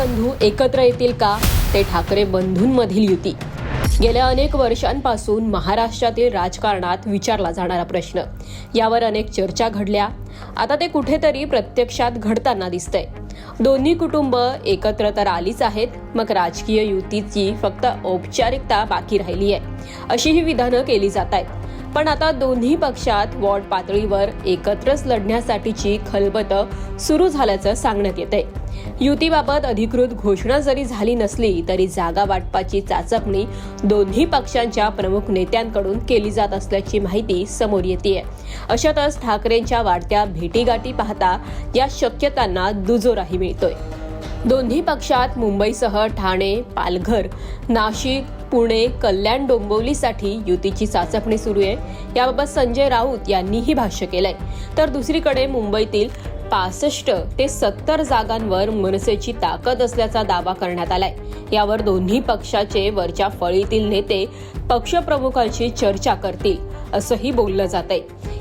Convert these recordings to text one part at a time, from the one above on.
बंधू एकत्र येतील का? ते ठाकरे बंधूंमधील युती. गेल्या अनेक वर्षांपासून महाराष्ट्रातील राजकारणात विचारला जाणारा प्रश्न. यावर अनेक चर्चा घडल्या. आता ते कुठेतरी प्रत्यक्षात घडताना दिसतंय. दोन्ही कुटुंब एकत्र तर आलीच आहेत मग राजकीय युतीची फक्त औपचारिकता बाकी राहिली आहे अशी ही विधानं केली जात आहेत पण आता दोन्ही पक्षात वॉर्ड पातळीवर एकत्रच लढण्यासाठीची खलबत सुरू झाल्याचं सांगण्यात येतंय. युतीबाबत अधिकृत घोषणा जरी झाली नसली तरी जागा वाटपाची चाचपणी दोन्ही पक्षांच्या प्रमुख नेत्यांकडून केली जात असल्याची माहिती समोर येते अशातच ठाकरेंच्या वाढत्या भेटीगाठी पाहता या शक्यतांना दुजोराही मिळतोय. दोन्ही पक्षात मुंबईसह ठाणे पालघर नाशिक पुणे कल्याण डोंबिवलीसाठी युतीची चाचपणी सुरू आहे. याबाबत संजय राऊत यांनीही भाष्य केलंय. तर दुसरीकडे मुंबईतील पासष्ट ते सत्तर जागांवर मनसेची ताकद असल्याचा दावा करण्यात आलाय. यावर दोन्ही पक्षाचे वरच्या फळीतील नेते पक्षप्रमुखांशी चर्चा करतील असंही बोललं जात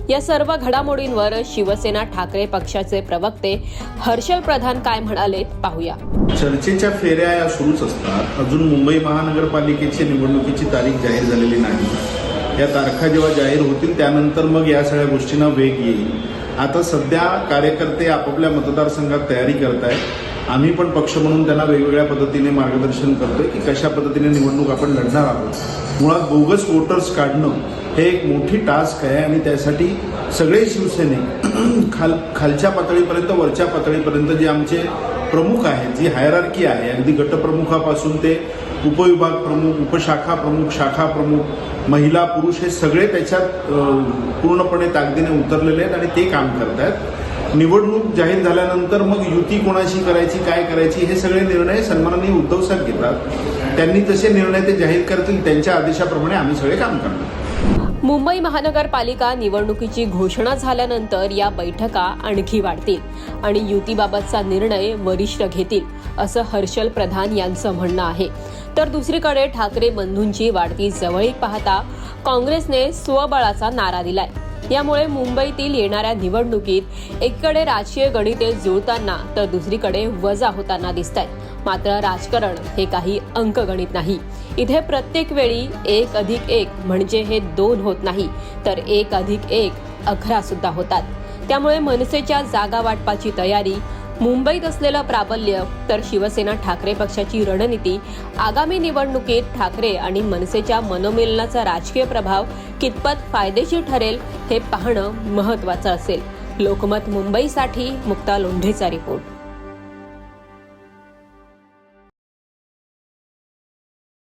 या सर्व घडामोडींवर शिवसेना ठाकरे पक्षाचे प्रवक्ते हर्षल प्रधान काय म्हणाले पाहूया. चर्चेच्या फेऱ्या या सुरूच असतात. अजून मुंबई महानगरपालिकेची निवडणुकीची तारीख जाहीर झालेली नाही. या तारखा जेव्हा जाहीर होतील त्यानंतर मग या सगळ्या गोष्टींना वेग येईल. आता सध्या कार्यकर्ते आपापल्या मतदारसंघात तयारी करत आहेत आम्ही पण पक्ष म्हणून त्यांना वेगवेगळ्या पद्धतीने मार्गदर्शन करतोय. की कशा पद्धतीने निवडणूक आपण लढणार आहोत. मुळात बोगस वोटर्स काढणं हे एक मोठी टास्क आहे आणि त्यासाठी सगळे शिवसैनिक खाल खालच्या पातळीपर्यंत वरच्या पातळीपर्यंत जे आमचे प्रमुख आहेत जी हायरार्की आहे अगदी गटप्रमुखापासून ते उपविभाग प्रमुख उपशाखा प्रमुख शाखा प्रमुख महिला पुरुष हे सगळे त्याच्यात पूर्णपणे ताकदीने उतरलेले आहेत आणि ते काम करत आहेत निवडणूक जाहीर झाल्यानंतर मग युती कोणाशी करायची काय करायची हे सगळे निर्णय सन्माननीय उद्धव साहेब घेतात. त्यांनी तसे निर्णय ते जाहीर करतील त्यांच्या आदेशाप्रमाणे आम्ही सगळे काम करणार. मुंबई महानगरपालिका निवडणुकीची घोषणा झाल्यानंतर या बैठका आणखी वाढतील आणि युतीबाबतचा निर्णय वरिष्ठ घेतील असं हर्षल प्रधान यांचं म्हणणं आहे. तर दुसरीकडे ठाकरे बंधूंची वाढती जवळीक पाहता काँग्रेसने स्वबळाचा नारा दिलाय. यामुळे मुंबईतील येणाऱ्या निवडणुकीत एकीकडे राजकीय गणिते जुळताना तर दुसरीकडे वजा होताना दिसत आहेत मात्र राजकारण हे काही अंकगणित नाही. इथे प्रत्येक वेळी एक अधिक एक म्हणजे हे दोन होत नाही तर एक अधिक एक अकरा सुद्धा होतात. त्यामुळे मनसेच्या जागा वाटपाची तयारी मुंबईत असलेलं प्राबल्य तर शिवसेना ठाकरे पक्षाची रणनीती आगामी निवडणुकीत ठाकरे आणि मनसेच्या मनोमिलनाचा राजकीय प्रभाव कितपत फायदेशीर ठरेल हे पाहणं महत्वाचं असेल. लोकमत मुंबईसाठी मुक्ता लोंढेचा रिपोर्ट.